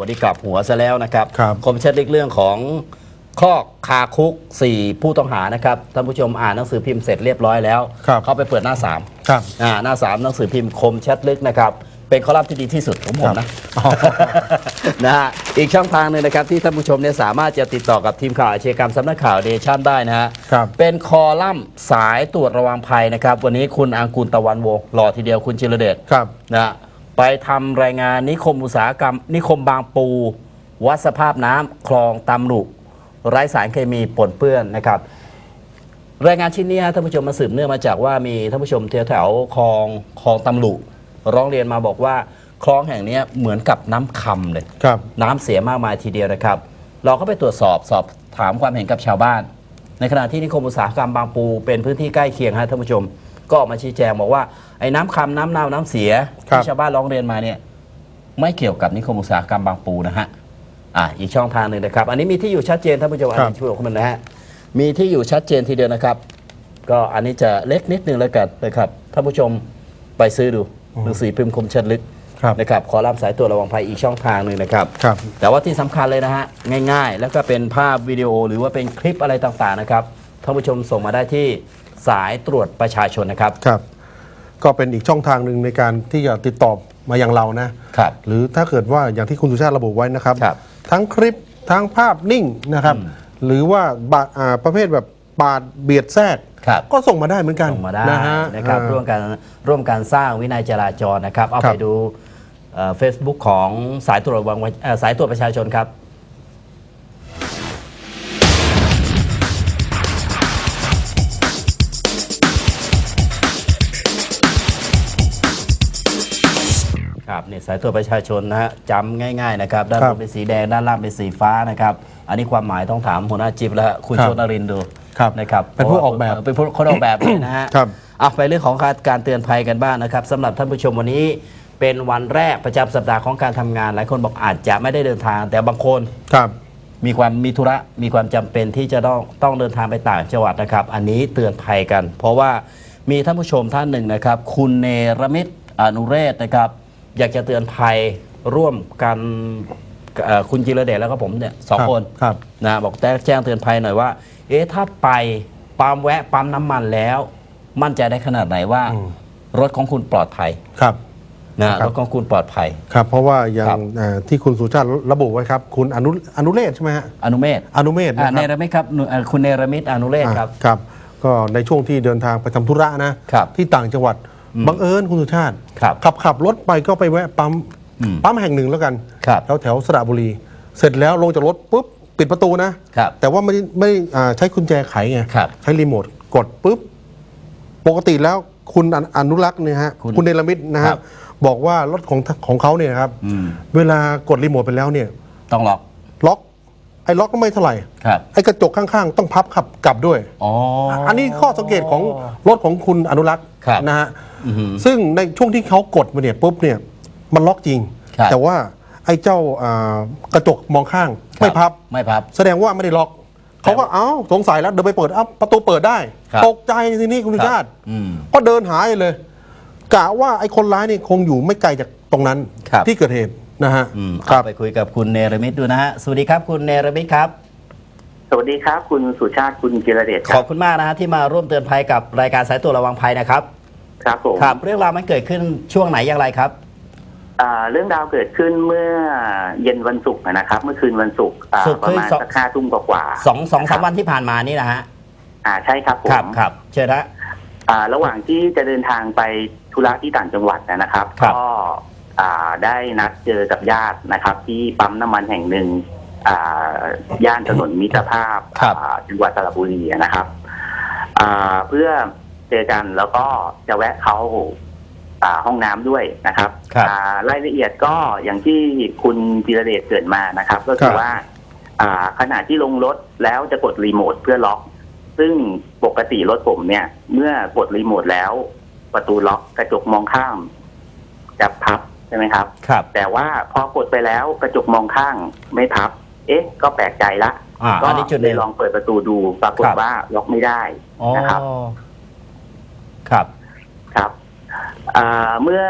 วันนี้กลับหัวซะแล้วนะครับครับคมชัดลึกเรื่องของคอกคาคุก 4 ผู้ต้องหานะครับท่านผู้ชมอ่านหนังสือพิมพ์เสร็จเรียบร้อยแล้ว ครับเข้าไปเปิดหน้าครับ3อ่าหน้า 3 หนังสือพิมพ์คมชัดลึกนะครับ เป็นคอลัมน์ที่ดีที่สุดของผมนะนะฮะอีกช่องทางหนึ่งนะครับ ที่ท่านผู้ชมเนี่ยสามารถจะติดต่อกับทีมข่าวอาชญากรรมสำนักข่าวเดชั่นได้นะฮะครับ เป็นคอลัมน์สายตรวจระวังภัยนะครับ วันนี้คุณอังกูลตะวันวงศ์รอทีเดียวคุณจิรเดชครับนะฮะ ไปทำรายงานนิคมอุตสาหกรรม นิคมบางปู วัดสภาพน้ำคลองตำลุไร้สารเคมีปนเปื้อนนะครับ รายงานชิ้นนี้ฮะท่านผู้ชมมาสืบเนื่องมาจากว่ามีท่านผู้ชมแถวแถวๆคลองคลองตำลุร้องเรียนมาบอกว่าคลองแห่งเนี้ยเหมือนกับน้ำคำเลยครับน้ำเสียมากมายทีเดียวนะครับ เราก็ไปตรวจสอบสอบถามความเห็นกับชาวบ้าน ในขณะที่นิคมอุตสาหกรรมบางปูเป็นพื้นที่ใกล้เคียงฮะท่านผู้ชม ก็ออกมาชี้แจงบอกว่าไอ้น้ำคำน้ำเน่าน้ำเสียครับ ที่ชาวบ้านร้องเรียนมาเนี่ยไม่เกี่ยวกับนิคมอุตสาหกรรมบางปูนะฮะอะอีกช่องทางหนึ่งนะครับ อันนี้มีที่อยู่ชัดเจนท่านผู้ชมอันนี้ช่วยผมนะฮะมีที่อยู่ชัดเจนทีเดียวนะครับ ก็อันนี้จะเล็กนิดนึงแล้วกันนะครับท่านผู้ชมไปซื้อดูหนังสือพิมพ์คมชัดลึกครับนะครับคอลัมน์สายตรวจระวังภัยอีกช่องทางหนึ่งนะครับ ครับ แต่ว่าที่สำคัญเลยนะฮะ ง่ายๆ แล้วก็เป็นภาพวิดีโอหรือว่าเป็นคลิปอะไรต่างๆนะครับท่านผู้ชมส่งมาได้ที่ สายตรวจประชาชนนะครับ ครับ ก็เป็นอีกช่องทางหนึ่งในการที่จะติดต่อมาอย่างเรานะครับ หรือถ้าเกิดว่าอย่างที่คุณสุชาติระบุไว้นะครับ ครับ ทั้งคลิปทั้งภาพนิ่งนะครับ หรือว่าบาอ่าประเภทแบบปาดเบียดแทรก ครับ ก็ส่งมาได้เหมือนกันส่งมาได้นะฮะนะครับอ่า ร่วมกันร่วมกันสร้างวินัยจราจรนะครับ เอาครัไปบ ดูเฟซบุ๊กของสายตรวจระวังเอ่อสายตรวจประชาชนครับ เนี่ยสายตรวจประชาชนนะฮะจำง่ายๆนะครับด้านครับบนเป็นสีแดงด้านล่างเป็นสีฟ้านะครับ อันนี้ความหมายต้องถามหัวหน้าจิบแล้วฮะคุณครับชนรินทร์ดูครับนะครับเป็นผู้ออกแบบเป็นผู้คนออกแบบเลยนะฮะครับเอาไปเรื่องของการเตือนภัยกันบ้างนะครับสำหรับท่านผู้ชมวันนี้เป็นวันแรกประจำสัปดาห์ของการทำงาน หลายคนบอกอาจจะไม่ได้เดินทาง แต่บางคนครับมีความมีธุระมีความจำเป็นที่จะต้องต้องเดินทางไปต่างจังหวัดนะครับ อันนี้เตือนภัยกัน เพราะว่ามีท่านผู้ชมท่านหนึ่งนะครับ คุณเนรมิตอนุเรศนะครับ อยากจะเตือนภัยร่วมกันเอ่อคุณจิรเดชแล้วก็ผมเนี่ยสองครับคนครับ นะบอกแต่แจ้งเตือนภัยหน่อยว่า เอ๊ะถ้าไปปั๊มแวะปั๊มน้ำมันแล้ว มั่นใจได้ขนาดไหนว่าอืมรถของคุณปลอดภัยครับ นะครับรถของคุณปลอดภัย ครับ เพราะว่าอย่าครังบอ่าที่คุณสุชาติระบุไว้ครับ คุณอนุอนุเรศใช่ไหมฮะอนุเมศอนุเมธอ่านะเนครับรมิตครับหนูอ่าคุณเนรมิตอนุเรศครับ อ่าครับ ก็ในช่วงที่เดินทางไปทำธุระนะครับ ที่ต่างจังหวัด บังเอิญคุณสุชาติ ครับ ขับขับรถไปก็ไปแวะปั๊มอืมปั๊มแห่งหนึ่งแล้วกันครับ แถวแถวสระบุรี เสร็จแล้วลงจากรถปุ๊บปิดประตูนะ ครับ แต่ว่าไม่ได้ไม่ได้อ่าใช้กุญแจไขไงครับ ใช้รีโมทกดปุ๊บ ปกติแล้วคุณออนุรักษ์เนี่ยฮะคุณคุณเนรมิตนะครัฮะบ บอกว่ารถของของเขาเนี่ยนะครับ อืมเวลากดรีโมทไปแล้วเนี่ย ต้องล็อก ล็อก ไอ้ล็อกก็ไม่เท่าไหร่ครับไอ้กระจกข้างๆ ต้องพับขับกลับด้วย อ๋ออั นนี้ข้อสังเกตของรถของคุณอนุรักษ์ครับนะฮะอือหือซึ่งในช่วงที่เขากดมาเนี่ยปุ๊บเนี่ยมันล็อกจริง ครับ แต่ว่าไอ้เจ้าอ่ากระจกมองข้างไม่พับ ไม่พับ แสดงว่าไม่ได้ล็อก เขาก็เอ้าสงสัยแล้วเดินไปเปิดเอ้าประตูเปิดได้ ครับ ตกใจทีนี้คุณสุชาติ อืม ก็เดินหายเลยกะว่าไอ้คนร้ายนี่คงอยู่ไม่ไกลจากตรงนั้น ครับที่เกิดเหตุ นะฮะอืมครัเอาบ ไปคุยกับคุณเนรมิตดูนะฮะสวัสดีครับคุณเนรมิตครับ สวัสดีครับ คุณสุชาติคุณจิรเดชคขอรับบคุณมากนะฮะที่มาร่วมเตือนภัยกับรายการสายตรวจระวังภัยนะครับครับผมครับ เรื่องราวมันเกิดขึ้นช่วงไหนอย่างไรครับ อ่าเรื่องราวเกิดขึ้นเมื่อเย็นวันศุกร์นะครับ เมื่อคืนวันศุกร์อ่าศุกร์ประมาณคือสอง สักห้าทุ่มกว่าๆสองสองสามะครับวันที่ผ่านมานี่นะฮะอ่าใช่ครับผมครับครับเชิญนะอ่าระหว่างที่จะเดินทางไปธุระที่ต่างจังหวัดนะครับ ครับ ก็อ่า ได้นัดเจอกับญาตินะครับ ที่ปั๊มน้ำมันแห่งหนึ่งอ่าย่านถนนมิตรภาพครับอ่าจังหวัดสระบุรีนะครับอ่าเพื่อเจอกันแล้วก็จะแวะเขาอ่าห้องน้ำด้วยนะครับครับอ่ารายละเอียดก็อย่างที่คุณจิรเดชเกริดมานะครับ ก็คืครัอบว่าอ่าขณะที่ลงรถแล้วจะกดรีโมทเพื่อล็อก ซึ่งปกติรถผมเนี่ย เมื่อกดรีโมทแล้ว ประตูล็อกกระจกมองข้างจะพับ ใช่ไหมครับ ครับ แต่ว่าพอกดไปแล้วกระจกมองข้างไม่พับ เอ๊ะ ก็แปลกใจละอ่าก็อันนี้จุดหเลนึ่ยง ลองเปิดประตูดูปรากฏครับ ว่าล็อกไม่ได้ อ๋อนะครับ ครับ ครับอ่าเมื่อ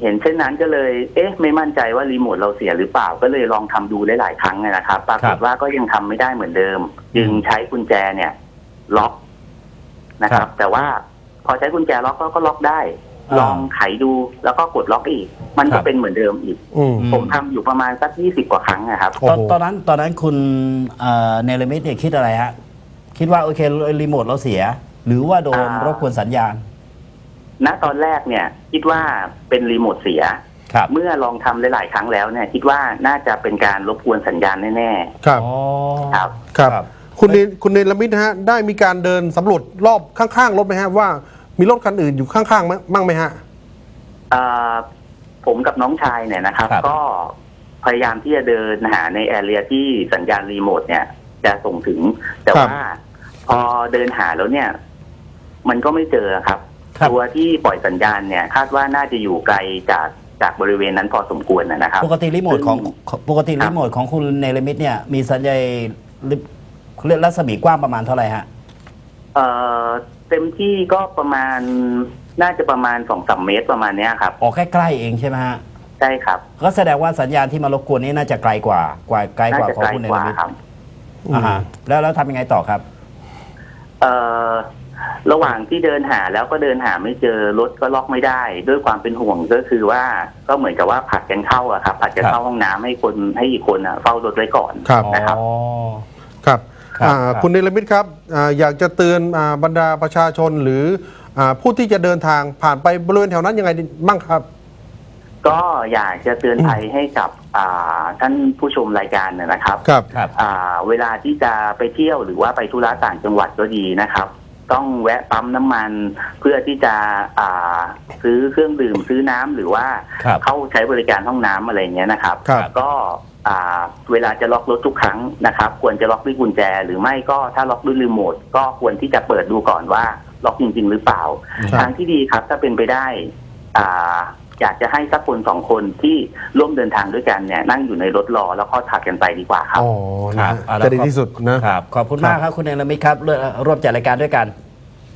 เห็นเช่นนั้นก็เลย เอ๊ะ ไม่มั่นใจว่ารีโมทเราเสียหรือเปล่า ก็เลยลองทำดูหลายๆครั้งนะครับ ปรากฏว่าก็ยังทำไม่ได้เหมือนเดิม จึงใช้กุญแจเนี่ย ล็อกนะครับแต่ว่าพอใช้กุญแจล็อกก็ก็ล็อกได้ ลองไขดูแล้วก็กดล็อกอีก มันก็เป็นเหมือนเดิมอีก อืมอืผมทำอยู่ประมาณสักยี่สิบกว่าครั้งนะครับ โอ้ตอนโห ตอนนั้นตอนนั้นคุณเอ่อเนลมิดเนี่ยคิดอะไรฮะ คิดว่าโอเครีโมทเราเสีย หรือว่าโดนอ่ารบกวนสัญญาณ ณตอนแรกเนี่ย คิดว่าเป็นรีโมทเสีย ครับ เมื่อลองทำหลายๆครั้งแล้วเนี่ยคิดว่าน่าจะเป็นการรบกวนสัญญาณแน่ครับ อ๋อ ๆครับ ครับ ครับ คุณเนคุณเนรมิตนะฮะ ได้มีการเดินสำรวจรอบข้างๆรถไหมฮะว่า มีรถคันอื่นอยู่ข้างๆมั้ยบ้างไหมฮะเอ่อผมกับน้องชายเนี่ยนะครับ ครับ ก็พยายามที่จะเดินหาในแอเรียที่สัญญาณรีโมทเนี่ย จะส่งถึง แต่ครับ ว่าพอเดินหาแล้วเนี่ย มันก็ไม่เจอครับ ครับ ตัวที่ปล่อยสัญญาณเนี่ย คาดว่าน่าจะอยู่ไกลจากจากบริเวณนั้นพอสมควรนะนะครับ ปกติรีโมทของปกติครับรีโมทของคุณเนลมิดเนี่ยมีสัญญาณริเขาเรียกรัศมีกว้างประมาณเท่าไหร่ฮะ เอ่อ เต็มที่ก็ประมาณน่าจะประมาณสองสามเมตรประมาณเนี้ยครับออกแค่ใกล้เองใช่ไหมฮะใช่ครับ ก็แสดงว่าสัญญาณที่มารบกวนนี้น่าจะไกลกว่ากว่าไกลน่ากว่าจะของไกลคุณเนกลว่ามิดครับ อ่าฮะแล้วแล้วทำยังไงต่อครับ เอ่อระหว่างที่เดินหาแล้วก็เดินหาไม่เจอรถก็ล็อกไม่ได้ ด้วยความเป็นห่วงก็คือว่าก็เหมือนกับว่าผัดกันเข้าอะครับผัดกันครับเข้าห้องน้ำให้คนให้อีกคนอะเฝ้ารถไว้ก่อนครับ นะครับ อ๋อ ครับ ครับอ่าครับคุณเนรมิตครับอ่าอยากจะเตือนอ่าบรรดาประชาชนหรืออ่าผู้ที่จะเดินทางผ่านไปบริเวณแถวนั้นยังไงบ้างครับ ก็อยากจะเตือนภัยให้กับอ่าท่านผู้ชมรายการเนยนะครับครับ ครับอ่าเวลาที่จะไปเที่ยวหรือว่าไปธุระต่างจังหวัดก็ดีนะครับ ต้องแวะปั๊มน้ำมันเพื่อที่จะอ่าซื้อเครื่องดื่มซื้อน้ำหรือว่าครับ เข้าใช้บริการห้องน้ำอะไรเงี้ยนะครับ ครับ ก็อ่า เวลาจะล็อกรถทุกครั้งนะครับ ควรจะล็อกด้วยกุญแจ หรือไม่ก็ถ้าล็อกด้วยรีโมทก็ควรที่จะเปิดดูก่อนว่าล็อกจริง ๆ หรือเปล่าครับทางที่ดีครับ ถ้าเป็นไปได้อ่าอยากจะให้สักคนสองคนที่ร่วมเดินทางด้วยกันเนี่ยนั่งอยู่ในรถรอแล้วก็ถัดกันไปดีกว่าครับ อ๋อนะครัฮะบเอาละจะดีครับที่สุดนะครับ ขอบคุณมากครับคุณเนลมิดครับร่วมร่วมจัดรายการด้วยกัน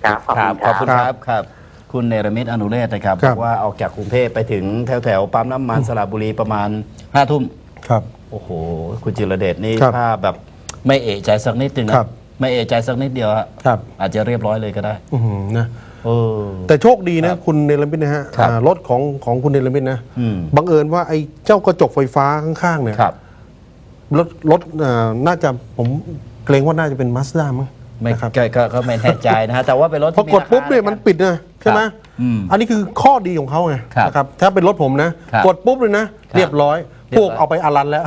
ครับขอบครัคุบณขอบคคุณรับครับครับ คุณเนรมิตอนุเรศนะครับครับบอกว่าออกจากกรุงเทพไปถึงแถวแถวๆปั๊มน้ำมันสระบุรีประมาณห้าทุ่ม ครับ โอ้โห คุณจิรเดชนี่ครับถ้าแบบไม่เอะใจสักนิดนึงนะครับ ไม่เอะใจสักนิดเดียวฮะครับอาจจะเรียบร้อยเลยก็ได้อื้อหือนะ เออ แต่โชคดีคนะรับคุณเนรมิตนะฮะครับอ่ารถของของคุณเนรมิตนะอืม บังเอิญว่าไอ้เจ้ากระจกไฟฟ้าข้างๆเนี่ยครับ รถรถอ่าน่าจะผมเกรงว่าน่าจะเป็นมาสด้ามั้งไม่นะครับก็ก็ก็ไม่แน่ใจนะฮะแต่ว่าเป็นรถพอที่กดปุ๊บเนี่ยราคามันปิดนะใช่ไหมครับอืมอันนี้คือข้อดีของเขาไงครับนะครับถ้าเป็นรถผมนะ ครับกดปุ๊บเลยนะ ครับ เรียบร้อยเรียบ พร้วอยกเอาไปอารันแล้ว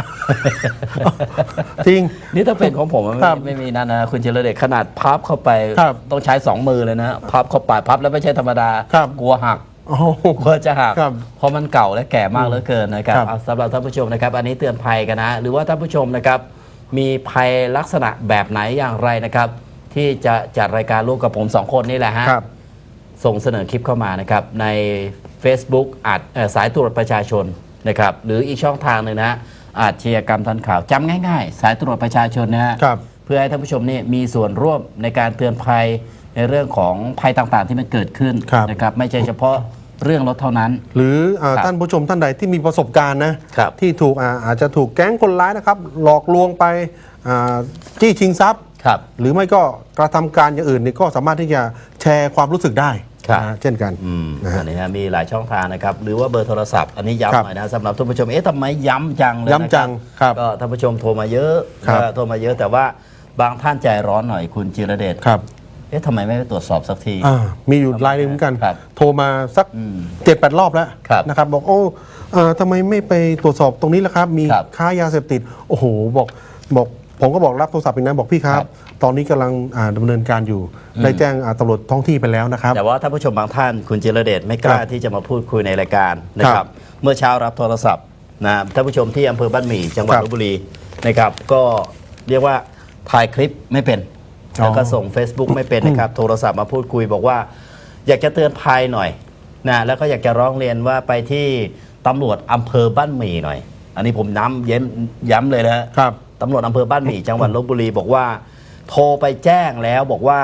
จริง นี่ถ้าเป็นของผมมันครัไม่บไม่มีนั่นนะคุณจิรเดชขนาดพับเข้าไปครับต้องใช้สองมือเลยนะพับเข้าไปพับแล้วไม่ใช่ธรรมดา ครับ กลัวหัก โอ้โห กลัวจะหัก ครับเพราะมันเก่าและแก่มากเหลือเกินนะครับครับเอาสำหรับท่านผู้ชมนะครับ อันนี้เตือนภัยกันนะ หรือว่าท่านผู้ชมนะครับ มีภัยลักษณะแบบไหนอย่างไรนะครับ ที่จะจัดรายการร่วมกับผมสองคนนี่แหละฮะ ครับ ส่งเสนอคลิปเข้ามานะครับ ใน Facebook อาจเอ่อสายตรวจประชาชน นะครับหรืออีกช่องทางหนึ่งนะฮะอาชญากรรมทันข่าวจำง่ายๆ สายตรวจประชาชนนะฮะครับ เพื่อให้ท่านผู้ชมนี่มีส่วนร่วมในการเตือนภัยในเรื่องของภัยต่างๆ ที่มันเกิดขึ้นครับ นะครับไม่ใช่เฉพาะเรื่องรถเท่านั้น หรืออ่าครับท่านผู้ชมท่านใดที่มีประสบการณ์นะครับ ที่ถูกอ่าอาจจะถูกแก๊งคนร้ายนะครับ หลอกลวงไปอ่าจี้ชิงทรัพย์ ครับ หรือไม่ก็กระทำการอย่างอื่นนี่ก็สามารถที่จะแชร์ความรู้สึกได้ครับนะ เช่นกันอืมนะฮะอันนี้ฮะมีหลายช่องทางนะครับ หรือว่าเบอร์โทรศัพท์ อันนี้ครับย้ำหน่อยนะสำหรับท่านผู้ชม เอ๊ะทำไมย้ำจังเลยนะย้ำจังครับก็ท่านผู้ชมโทรมาเยอะครับก็โทรมาเยอะแต่ว่าบางท่านใจร้อนหน่อยคุณจิรเดชครับเอ๊ะทำไมไม่ไปตรวจสอบสักทีอ่ามีอยู่รายหนึ่งเหมือนกันครับโทรมาสักอืมเจ็ดแปดรอบแล้วครับนะครับ บอกโอ้เอ่อทำไมไม่ไปตรวจสอบตรงนี้ล่ะครับ มีครับค้ายาเสพติด โอ้โห บอกบอก ผมก็บอกรับโทรศัพท์อีกนะบอกพี่ครัครับบตอนนี้กำลังอ่าดำเนินการอยู่อืมได้แจ้งอ่าตำรวจท้องที่ไปแล้วนะครับ แต่ว่าท่านผู้ชมบางท่านคุณจิรเดชไม่กล้าครับที่จะมาพูดคุยในรายการนะคครัรับบเมื่อเช้ารับโทรศัพท์นะท่านผู้ชมที่อำเภอบ้านหมี่จังหวัดครับลบบุรีนะครับ ก็เรียกว่าถ่ายคลิปไม่เป็นอ๋อ แล้วก็ส่ง Facebook ไม่เป็นนะครับ โทรศัพท์มาพูดคุยบอกว่า อยากจะเตือนภัยหน่อยนะแล้วก็อยากจะร้องเรียนว่าไปที่ตำรวจอำเภอบ้านหมี่หน่อย อันนี้ผมย้ำย้ำย้ำเลยนะฮะ ครับ ตำรวจอำเภอบ้านหมี่จังหวัดลบบุรีบอกว่า โทรไปแจ้งแล้วบอกว่า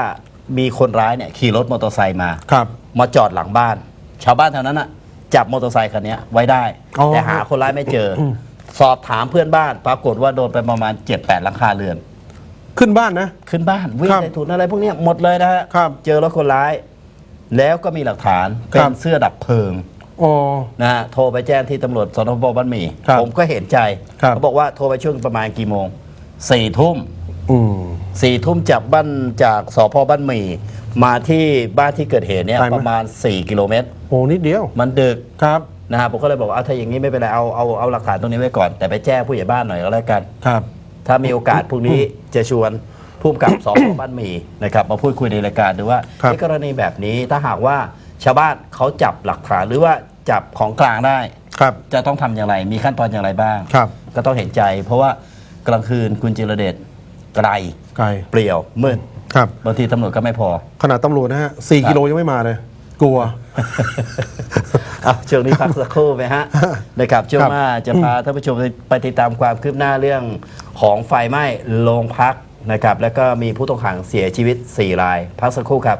มีคนร้ายเนี่ยขี่รถมอเตอร์ไซค์มา ครับ มาจอดหลังบ้าน ชาวบ้านแถวนั้นอะ จับมอเตอร์ไซค์คันเนี้ยไว้ได้ อ๋อ แต่หาคนร้ายไม่เจออสอบถามเพื่อนบ้าน ปรากฏว่าโดนไปประมาณ 7-8หลังคาเรือน ขึ้นบ้านนะ ขึ้นบ้านวิ่งครับในถุนอะไรพวกเนี้ยหมดเลยนะฮะครับเจอรถคนร้าย แล้วก็มีหลักฐานคเป็รันบเสื้อดับเพลิง อ๋อนะฮะโทรไปแจ้งที่ตำรวจสนบบ้านหมี่ครับผมก็เห็นใจครับ เขาบอกว่าโทรไปช่วงประมาณกี่โมงสี่ทุ่มอืม สี่ทุ่มจากบ้านจากสพบ้านหมี่มาที่บ้านที่เกิดเหตุเนี่ยไกลไหม ประมาณ 4 กิโลเมตร โอ้นิดเดียวมันดึก ครับ นะฮะผมก็เลยบอกว่าเอาถ้าอย่างนี้ไม่เป็นไรเอาเอาเอาหลักฐานตรงนี้ไว้ก่อน แต่ไปแจ้งผู้ใหญ่บ้านหน่อยก็แล้วกัน ครับ ถ้ามีโอกาสพรุ่งนี้จะชวนผู้กำกับสพ บ้านหมี่นะครับมาพูดคุยในรายการดูว่าครับ ในกรณีแบบนี้ถ้าหากว่า ชาวบ้านเขาจับหลักฐานหรือว่าจับของกลางได้ ครับ จะต้องทำอย่างไร มีขั้นตอนอย่างไรบ้าง ครับ ก็ต้องเห็นใจ เพราะว่ากลางคืนคุณจิรเดชไกลไกล เปลี่ยวมืดครับ บางทีตำรวจก็ไม่พอ ขนาดตำรวจนะฮะสี่กิโลยังไม่มาเลย กลัวเอาช่วงนี้พักสักครู่ไหมฮะ นะครับช่วงครับหน้าจะพาท่านผู้ชมไปติดตามความคืบหน้าเรื่องของไฟไหม้โรงพักนะครับ แล้วก็มีผู้ต้องขังเสียชีวิต 4 ราย พักสักครู่ครับ